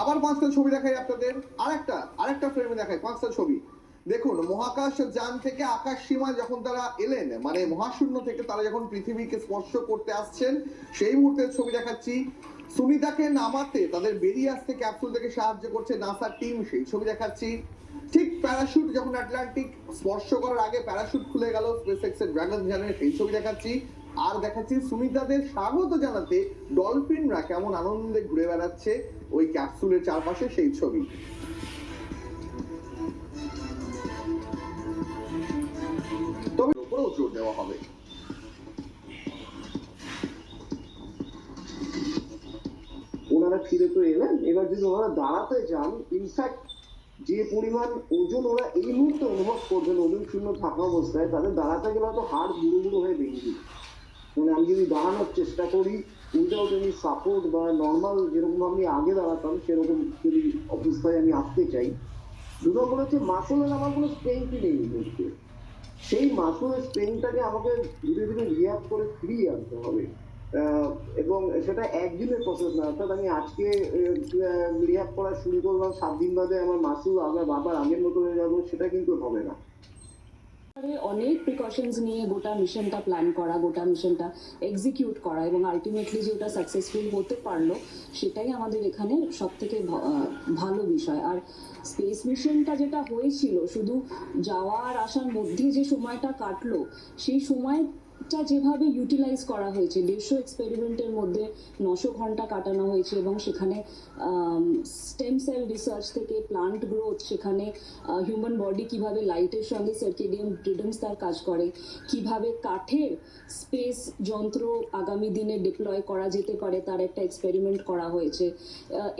আবার পাঁচটা ছবি দেখাই আপনাদের। আরেকটা আরেকটা ফ্রেমে দেখাই, পাঁচটা ছবি। দেখুন, মহাকাশ যান থেকে আকাশ সীমা যখন তারা এলেন মানে মহাশূন্য থেকে তারা যখন পৃথিবীকে স্পর্শ করতে আসছেন, সেই মুহূর্তের ছবি দেখাচ্ছি সুনিতাকে নামাতে, তাদের বেরিয়ে আসতে ক্যাপসুল থেকে সাহায্য করছে নাসার টিম সেই ছবি দেখাচ্ছি। ঠিক প্যারাশুট যখন আটলান্টিক স্পর্শ করার আগে প্যারাশুট খুলে গেল স্পেসএক্স এর ড্রাগন যানের সেই ছবি দেখাচ্ছি। আর দেখাচ্ছি সুনিতাদের স্বাগত জানাতে ডলফিনরা কেমন আনন্দে ঘুরে বেড়াচ্ছে ওই ক্যাপসুলের চারপাশে সেই ছবি তবে উপরেও জোর দেওয়া হবে ওনারা ফিরে তো এলেন, এবার যদি ওনারা দাঁড়াতে যান, ইনফ্যাক্ট যে পরিমাণ ওজন ওরা এই মুহূর্তে অনুভব করবেন ওজন শূন্য থাকা অবস্থায়, তাদের দাঁড়াতে গেলে হয়তো হাড় গুঁড়ো গুঁড়ো হয়ে বেরিয়ে। মানে আমি যদি দাঁড়ানোর চেষ্টা করি, উইদাউট এনি সাপোর্ট বা নর্মাল যেরকম আমি আগে দাঁড়াতাম, সেরকম যদি অবস্থায় আমি আসতে চাই। দু নম্বর হচ্ছে মাসলের আমার কোনো স্ট্রেংথই নেই মুহূর্তে। সেই মাসুলের স্ট্রেংথটাকে আমাকে ধীরে ধীরে রিয়াক্ট করে ফিরিয়ে আনতে হবে। এবং সেটা একদিনের প্রসেস না, অর্থাৎ আমি আজকে রিয়াক্ট করা শুরু করলাম, সাত দিন বাদে আমার মাসুল আমার বাবার আগের মতো হয়ে যাব, সেটা কিন্তু হবে না। অনেক প্রিকশনস নিয়ে গোটা মিশনটা প্ল্যান করা, গোটা মিশনটা এক্সিকিউট করা এবং আলটিমেটলি যে ওটা সাকসেসফুল হতে পারল, সেটাই আমাদের এখানে সব থেকে ভালো বিষয়। আর স্পেস মিশনটা যেটা হয়েছিল, শুধু যাওয়া আর আসার মধ্যে যে সময়টা কাটলো, সেই সময়টা যেভাবে ইউটিলাইজ করা হয়েছে, দেড়শো এক্সপেরিমেন্টের মধ্যে নশো ঘণ্টা কাটানো হয়েছে এবং সেখানে স্টেম সেল রিসার্চ থেকে প্লান্ট গ্রোথ সেখানে হিউম্যান বডি কীভাবে লাইটের সঙ্গে সার্কেডিয়াম রিডমস তার কাজ করে, কীভাবে কাঠের স্পেস যন্ত্র আগামী দিনে ডিপ্লয় করা যেতে পারে তার একটা এক্সপেরিমেন্ট করা হয়েছে।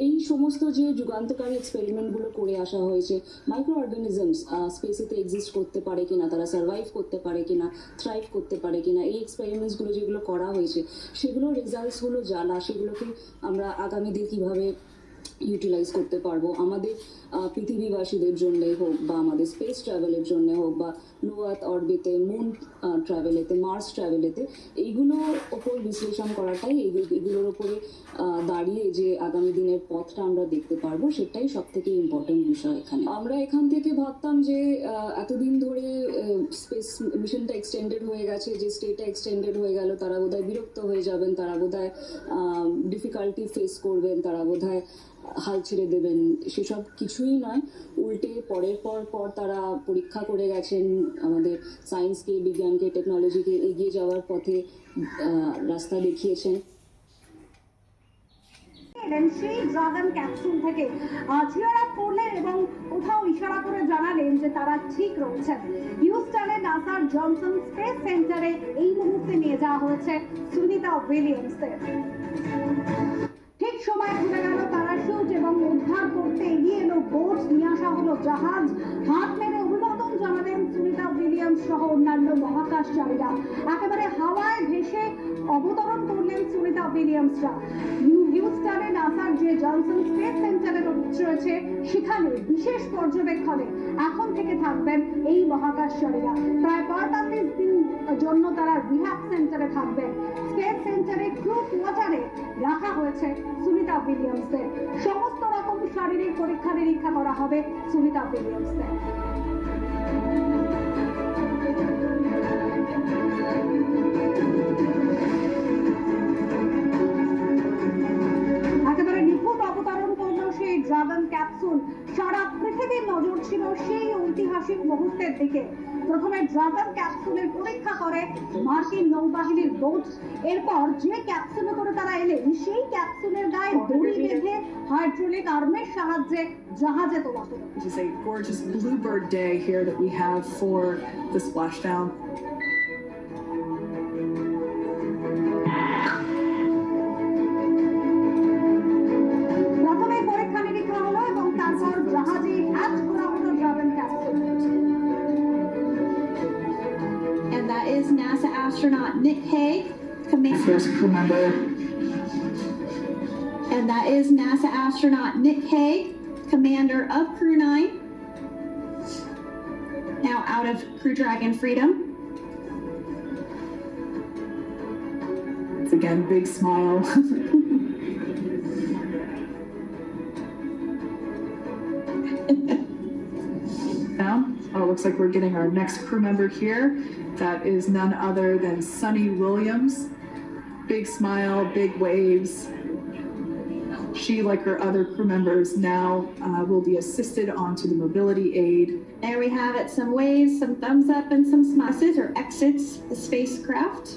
এই সমস্ত যে যুগান্তকারী এক্সপেরিমেন্টগুলো করে আসা হয়েছে মাইক্রো অর্গানিজমস স্পেসেতে এক্সিস্ট করতে পারে কিনা, তারা সার্ভাইভ করতে পারে কিনা থ্রাইভ করতে পারে কিনা এই এক্সপেরিমেন্টসগুলো যেগুলো করা হয়েছে সেগুলোর রেজাল্টসগুলো জানা সেগুলোকে আমরা আগামী দিন কীভাবে ইউটিলাইজ করতে পারব। আমাদের পৃথিবীবাসীদের জন্যে হোক বা আমাদের স্পেস ট্রাভেলের জন্য হোক বা আর্থ অরবিটে মুন ট্রাভেলেতে মার্স ট্রাভেলেতে এইগুলোর ওপর বিশ্লেষণ করাটাই এগুলোর ওপরে দাঁড়িয়ে যে আগামী দিনের পথটা আমরা দেখতে পারব, সেটাই সব থেকে ইম্পর্টেন্ট বিষয় এখানে। আমরা এখান থেকে ভাবতাম যে এতদিন ধরে স্পেস মিশনটা এক্সটেন্ডেড হয়ে গেছে, যে স্টেটা এক্সটেন্ডেড হয়ে গেল, তারা বোধহয় বিরক্ত হয়ে যাবেন, তারা বোধহয় ডিফিকাল্টি ফেস করবেন, তারা বোধহয় হাল ছেড়ে দেবেন। সেসব কিছুই নয়, উল্টে পরের পর পর তারা পরীক্ষা করে গেছেন আমাদের সায়েন্সকে বিজ্ঞানকে টেকনোলজিকে এগিয়ে যাওয়ার পথে রাস্তা দেখিয়েছেন। সেই ড্রাগন ক্যাপসুল থেকে আপ করলেন এবং কোথাও ইশারা করে জানালেন যে তারা ঠিক রয়েছেন। হিউস্টনে নাসার জনসন স্পেস সেন্টারে এই মুহূর্তে নিয়ে যাওয়া হয়েছে সুনিতা উইলিয়ামসের ঠিক সময় ঘুরে গেল প্যারাশুট এবং উদ্ধার করতে এগিয়ে এলো বোট নিয়ে আসা হলো জাহাজ। হাত মেরে অভিবাদন জানালেন সুনিতা উইলিয়ামস সহ অন্যান্য মহাকাশচারীরা একেবারে হাওয়ায় ভেসে অবতরণ করলেন সুনিতা উইলিয়ামসরা। হিউস্টনে নাসার যে জনসন স্পেস সেন্টারে রয়েছে, সেখানে বিশেষ পর্যবেক্ষণে এখন থেকে থাকবেন এই মহাকাশচারীরা প্রায় পঁয়তাল্লিশ দিন জন্য তারা রিহ্যাব সেন্টারে থাকবেন। স্পেস সেন্টারে ক্রু হয়েছে সুনিতা উইলিয়ামসের সমস্ত রকম শারীরিক পরীক্ষা নিরীক্ষা করা হবে সুনিতা Thank একেবারে ড্রাগন ক্যাপসুলের পরীক্ষা করে মার্কিন নৌবাহিনীর বোট এরপর যে ক্যাপসুলে করে তারা এলে সেই ক্যাপসুলের গায়ে দড়ি বেঁধে হাইড্রোলিক আর্মের সাহায্যে জাহাজে তোলা হলো It is a gorgeous bluebird day here that we have for the splashdown. NASA astronaut Nick Hague, command, First crew member, and that is NASA astronaut Nick Hague, commander of Crew 9, now out of Crew Dragon Freedom. it's again big smile. Looks like we're getting our next crew member here. That is none other than Sunny Williams. Big smile, big waves. She, like her other crew members, now uh, will be assisted onto the mobility aid. There we have it, some waves, some thumbs up, and some smiles or exits the spacecraft.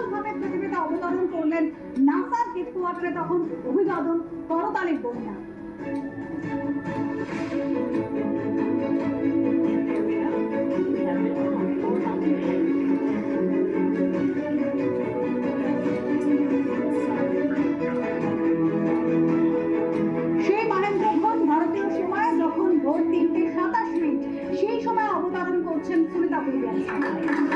হেডকোয়ার্টারে তখন অভিবাদন করতালির বন্যা সেই সময় অবতরণ করছেন Sunita Williams